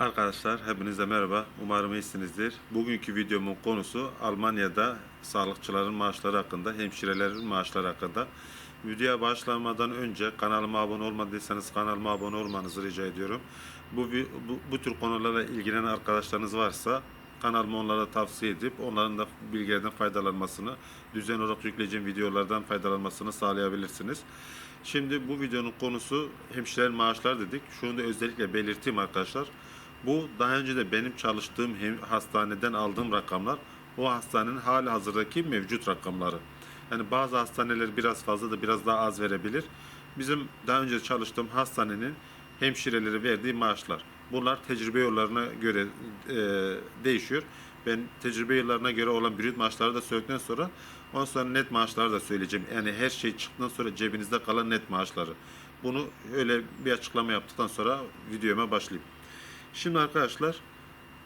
Arkadaşlar hepinize merhaba. Umarım iyisinizdir. Bugünkü videomun konusu Almanya'da sağlıkçıların maaşları hakkında, hemşirelerin maaşları hakkında. Videoya başlamadan önce kanalıma abone olmadıysanız kanalıma abone olmanızı rica ediyorum. Bu, bu, bu tür konularla ilgilenen arkadaşlarınız varsa kanalıma onlara tavsiye edip onların da bilgilerden faydalanmasını, düzenli olarak yükleyeceğim videolardan faydalanmasını sağlayabilirsiniz. Şimdi bu videonun konusu hemşireler maaşlar dedik. Şunu da özellikle belirteyim arkadaşlar. Bu daha önce de benim çalıştığım hastaneden aldığım rakamlar. O hastanenin hali hazırdaki mevcut rakamları. Yani bazı hastaneler biraz fazla da biraz daha az verebilir. Bizim daha önce çalıştığım hastanenin hemşireleri verdiği maaşlar. Bunlar tecrübe yollarına göre e, değişiyor. Ben tecrübe yıllarına göre olan brüt maaşları da söyledikten sonra ondan sonra net maaşları da söyleyeceğim. Yani her şey çıktıktan sonra cebinizde kalan net maaşları. Bunu öyle bir açıklama yaptıktan sonra videoma başlayayım. Şimdi arkadaşlar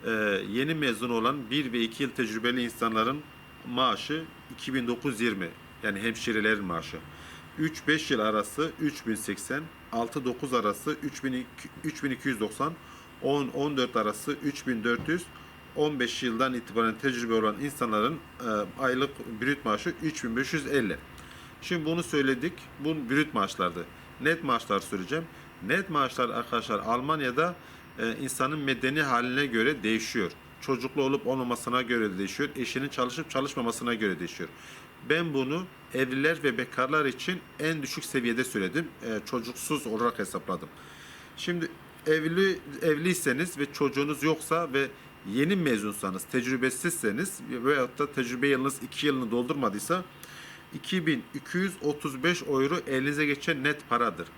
e, yeni mezun olan 1 ve 2 yıl tecrübeli insanların maaşı 2920 yani hemşirelerin maaşı. 3-5 yıl arası 3080, 6-9 arası 3200 3290, 10-14 arası 3400, 15 yıldan itibaren tecrübe olan insanların e, aylık brüt maaşı 3550. Şimdi bunu söyledik. Bu brüt maaşlardı. Net maaşlar söyleyeceğim. Net maaşlar arkadaşlar Almanya'da e, insanın medeni haline göre değişiyor. Çocuklu olup olmamasına göre de değişiyor. Eşinin çalışıp çalışmamasına göre değişiyor. Ben bunu evliler ve bekarlar için en düşük seviyede söyledim. E, çocuksuz olarak hesapladım. Şimdi evli evliyseniz ve çocuğunuz yoksa ve yeni mezunsanız, tecrübesizseniz veyahut da tecrübe yılınız 2 yılını doldurmadıysa 2235 euro elinize geçen net paradır.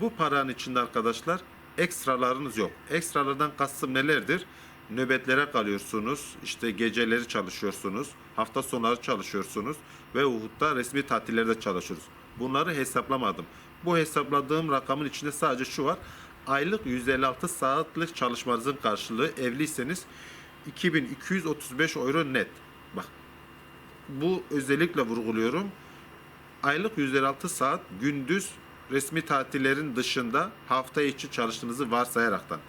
Bu paranın içinde arkadaşlar ekstralarınız yok. Ekstralardan kastım nelerdir? Nöbetlere kalıyorsunuz, işte geceleri çalışıyorsunuz, hafta sonları çalışıyorsunuz ve Uhud'da resmi tatillerde çalışıyoruz. Bunları hesaplamadım. Bu hesapladığım rakamın içinde sadece şu var. Aylık 156 saatlik çalışmanızın karşılığı evliyseniz 2235 euro net. Bak bu özellikle vurguluyorum. Aylık 156 saat gündüz resmi tatillerin dışında hafta içi çalıştığınızı varsayaraktan.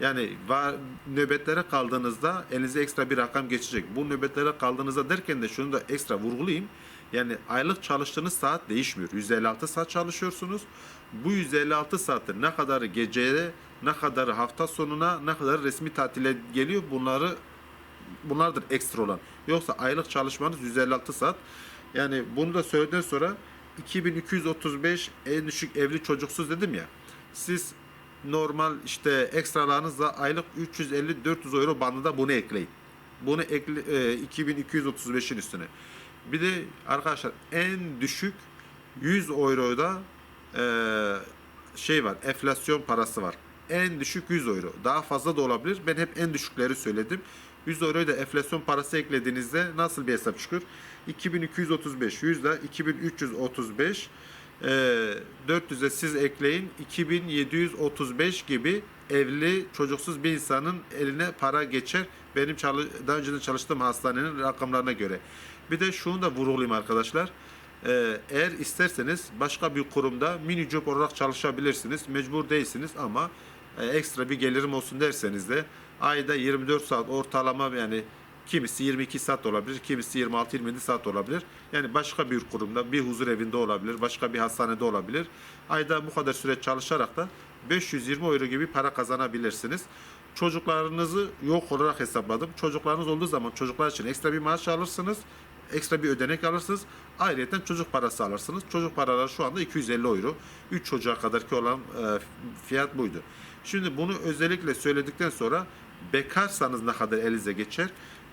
Yani var, nöbetlere kaldığınızda elinize ekstra bir rakam geçecek. Bu nöbetlere kaldığınızda derken de şunu da ekstra vurgulayayım. Yani aylık çalıştığınız saat değişmiyor. 156 saat çalışıyorsunuz. Bu 156 saatte ne kadarı geceye, ne kadarı hafta sonuna, ne kadar resmi tatile geliyor bunları bunlardır ekstra olan. Yoksa aylık çalışmanız 156 saat. Yani bunu da söyledikten sonra 2235 en düşük evli çocuksuz dedim ya. Siz normal işte ekstralarınızla aylık 350-400 euro bandında bunu ekleyin. Bunu ekle, e, 2235'in üstüne. Bir de arkadaşlar en düşük 100 euroda e, şey var enflasyon parası var. En düşük 100 euro. Daha fazla da olabilir. Ben hep en düşükleri söyledim. 100 euroyu da enflasyon parası eklediğinizde nasıl bir hesap çıkıyor? 2235 100 ile 2335 e, 400'e siz ekleyin 2735 gibi evli çocuksuz bir insanın eline para geçer. Benim daha önceden çalıştığım hastanenin rakamlarına göre. Bir de şunu da vurgulayayım arkadaşlar. Ee, eğer isterseniz başka bir kurumda mini job olarak çalışabilirsiniz. Mecbur değilsiniz ama e, ekstra bir gelirim olsun derseniz de ayda 24 saat ortalama yani kimisi 22 saat olabilir, kimisi 26-27 saat olabilir. Yani başka bir kurumda, bir huzur evinde olabilir, başka bir hastanede olabilir. Ayda bu kadar süre çalışarak da 520 euro gibi para kazanabilirsiniz. Çocuklarınızı yok olarak hesapladım. Çocuklarınız olduğu zaman çocuklar için ekstra bir maaş alırsınız. Ekstra bir ödenek alırsınız. Ayrıca çocuk parası alırsınız. Çocuk paraları şu anda 250 euro. 3 çocuğa kadarki olan e, fiyat buydu. Şimdi bunu özellikle söyledikten sonra bekarsanız ne kadar elinize geçer?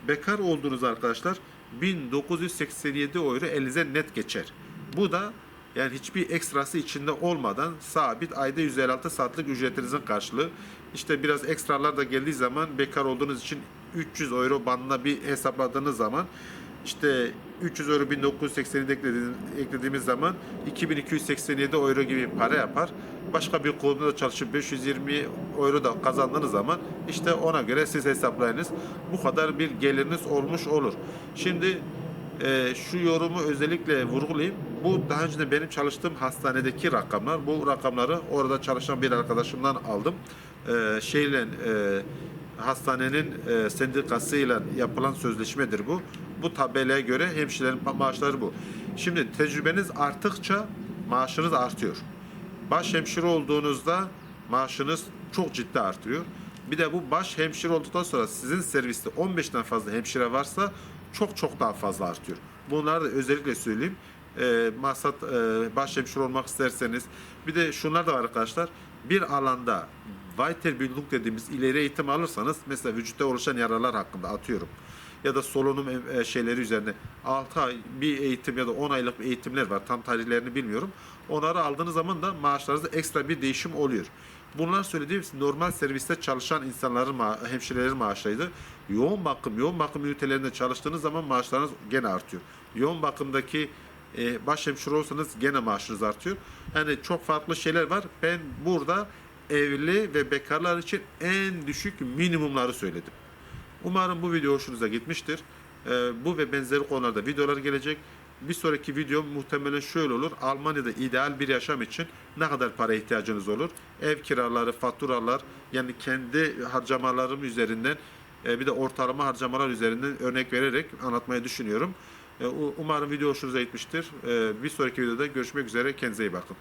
Bekar olduğunuz arkadaşlar 1987 euro elinize net geçer. Bu da yani hiçbir ekstrası içinde olmadan sabit ayda 156 saatlik ücretinizin karşılığı. İşte biraz ekstralar da geldiği zaman bekar olduğunuz için 300 euro bandına bir hesapladığınız zaman işte 300 euro 1987 eklediğimiz, eklediğimiz zaman 2287 euro gibi para yapar. Başka bir kurumda da çalışıp 520 euro da kazandığınız zaman işte ona göre siz hesaplayınız. Bu kadar bir geliriniz olmuş olur. Şimdi e, şu yorumu özellikle vurgulayayım. Bu daha önce de benim çalıştığım hastanedeki rakamlar. Bu rakamları orada çalışan bir arkadaşımdan aldım. e, şeyle e, hastanenin e, sendikasıyla yapılan sözleşmedir bu. Bu tabelaya göre hemşirelerin ma- maaşları bu. Şimdi tecrübeniz arttıkça maaşınız artıyor. Baş hemşire olduğunuzda maaşınız çok ciddi artıyor. Bir de bu baş hemşire olduktan sonra sizin serviste 15'ten fazla hemşire varsa çok çok daha fazla artıyor. Bunları da özellikle söyleyeyim. E, maksat e, baş hemşire olmak isterseniz bir de şunlar da var arkadaşlar. Bir alanda Weiterbildung dediğimiz ileri eğitim alırsanız mesela vücutta oluşan yaralar hakkında atıyorum ya da solunum e, şeyleri üzerine 6 ay bir eğitim ya da 10 aylık eğitimler var. Tam tarihlerini bilmiyorum. Onları aldığınız zaman da maaşlarınızda ekstra bir değişim oluyor. Bunlar söylediğim normal serviste çalışan insanların ma- hemşirelerin maaşlarıydı. Yoğun bakım, yoğun bakım ünitelerinde çalıştığınız zaman maaşlarınız gene artıyor. Yoğun bakımdaki e, baş hemşire olsanız gene maaşınız artıyor. Yani çok farklı şeyler var. Ben burada evli ve bekarlar için en düşük minimumları söyledim. Umarım bu video hoşunuza gitmiştir. Ee, bu ve benzeri konularda videolar gelecek. Bir sonraki video muhtemelen şöyle olur. Almanya'da ideal bir yaşam için ne kadar para ihtiyacınız olur? Ev kiraları, faturalar yani kendi harcamalarım üzerinden e, bir de ortalama harcamalar üzerinden örnek vererek anlatmayı düşünüyorum. E, Umarım video hoşunuza gitmiştir. E, Bir sonraki videoda görüşmek üzere. Kendinize iyi bakın.